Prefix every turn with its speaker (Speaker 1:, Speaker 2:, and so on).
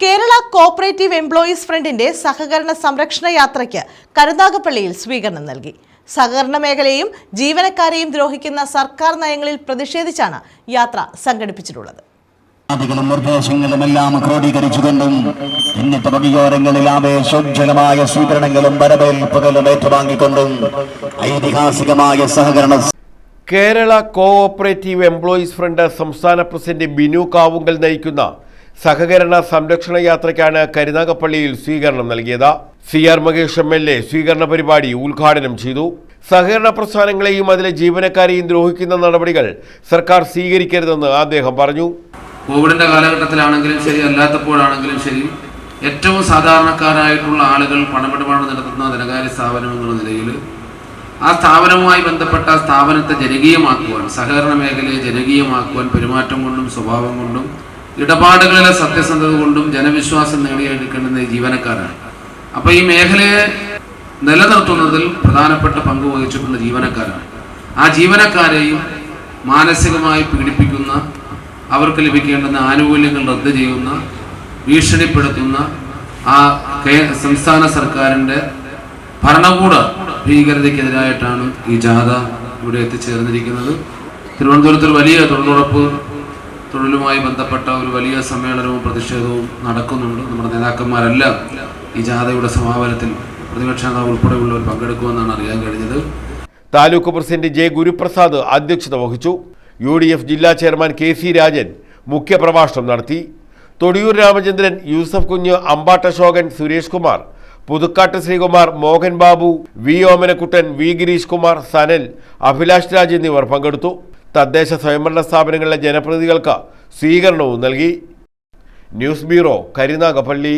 Speaker 1: Kerala cooperative employees ഫ്രണ്ടിന്റെ സഹകരണ സംരക്ഷണ യാത്രയ്ക്ക് കരുനാഗപ്പള്ളിയിൽ സ്വീകരണം നൽകി. സഹകരണ മേഖലയും ജീവനക്കാരെയും ദ്രോഹിക്കുന്ന സർക്കാർ നയങ്ങളിൽ പ്രതിഷേധിച്ചാണ് യാത്ര സംഘടിപ്പിച്ചിട്ടുള്ളത്.
Speaker 2: പദ്ധതികളും നിർദ്ദേശങ്ങളും എല്ലാം ക്രോഡീകരിച്ചുകൊണ്ടും എന്നിട്ട് പടിയോരങ്ങളിൽ ആവേശോജ്ജലമായ സ്വീകരണങ്ങളും വരവേൽപ്പുകളും ഏറ്റുവാങ്ങിക്കൊണ്ടും ഐതിഹാസികമായ സഹകരണ
Speaker 3: കേരള കോഓപ്പറേറ്റീവ് എംപ്ലോയീസ് ഫ്രണ്ട് സംസ്ഥാന പ്രസിഡന്റ് ബിനു കാവുങ്കൽ നയിക്കുന്ന സഹകരണ സംരക്ഷണ യാത്രയ്ക്കാണ് കരുനാഗപ്പള്ളിയിൽ സ്വീകരണം നൽകിയത്. C R Mahesh M L A സ്വീകരണ പരിപാടി ഉദ്ഘാടനം ചെയ്തു. സഹകരണ പ്രസ്ഥാനങ്ങളെയും അതിലെ ജീവനക്കാരെയും ദ്രോഹിക്കുന്ന നടപടികൾ സർക്കാർ സ്വീകരിക്കരുതെന്ന് അദ്ദേഹം പറഞ്ഞു.
Speaker 4: കോവിഡിന്റെ കാലഘട്ടത്തിലാണെങ്കിലും ശരി അല്ലാത്തപ്പോഴാണെങ്കിലും ശരി ഏറ്റവും സാധാരണക്കാരായിട്ടുള്ള ആളുകൾ പണമിടപാട് നടത്തുന്ന ധനകാര്യ സ്ഥാപനം എന്നുള്ള നിലയിൽ ആ സ്ഥാപനവുമായി ബന്ധപ്പെട്ട സ്ഥാപനത്തെ ജനകീയമാക്കുവാൻ സഹകരണ മേഖലയെ ജനകീയമാക്കുവാൻ പെരുമാറ്റം കൊണ്ടും സ്വഭാവം കൊണ്ടും ഇടപാടുകളിലെ സത്യസന്ധത കൊണ്ടും ജനവിശ്വാസം നേടിയെടുക്കേണ്ടുന്ന ജീവനക്കാരാണ്. അപ്പോൾ ഈ മേഖലയെ നിലനിർത്തുന്നതിൽ പ്രധാനപ്പെട്ട പങ്ക് വഹിച്ചിട്ടുള്ള ജീവനക്കാരാണ്. ആ ജീവനക്കാരെയും മാനസികമായി പീഡിപ്പിക്കുന്ന അവർക്ക് ലഭിക്കേണ്ടുന്ന ആനുകൂല്യങ്ങൾ റദ്ദ് ചെയ്യുന്ന ഭീഷണിപ്പെടുത്തുന്ന ആ സംസ്ഥാന സർക്കാരിന്റെ ഭരണകൂട ഭീകരതയ്ക്കെതിരായിട്ടാണ് ഈ ജാഥ ഇവിടെ എത്തിച്ചേർന്നിരിക്കുന്നത്. തിരുവനന്തപുരത്ത് വലിയ തൊഴിലുറപ്പ് തൊഴിലുമായി ബന്ധപ്പെട്ട ഒരു വലിയ സമ്മേളനവും പ്രതിഷേധവും നടക്കുന്നുണ്ട്. നമ്മുടെ നേതാക്കന്മാരെല്ലാം ഈ ജാഥയുടെ സമാപനത്തിൽ പ്രതിപക്ഷ നേതാവ് ഉൾപ്പെടെയുള്ളവർ പങ്കെടുക്കുമെന്നാണ് അറിയാൻ കഴിഞ്ഞത്.
Speaker 3: താലൂക്ക് പ്രസിഡന്റ് ജെ ഗുരുപ്രസാദ് അധ്യക്ഷത വഹിച്ചു. യു ഡി എഫ് ജില്ലാ ചെയർമാൻ കെ സി രാജൻ മുഖ്യപ്രഭാഷണം നടത്തി. തൊടിയൂർ രാമചന്ദ്രൻ യൂസഫ് കുഞ്ഞ് അമ്പാട്ട അശോകൻ സുരേഷ് കുമാർ പുതുക്കാട്ട് ശ്രീകുമാർ മോഹൻ ബാബു വി ഓമനക്കുട്ടൻ വി ഗിരീഷ് കുമാർ സനൽ അഭിലാഷ് രാജ് എന്നിവർ പങ്കെടുത്തു. തദ്ദേശ സ്വയംഭരണ സ്ഥാപനങ്ങളിലെ ജനപ്രതിനിധികൾക്ക് സ്വീകരണവും നൽകി. News bureau Karunagappally.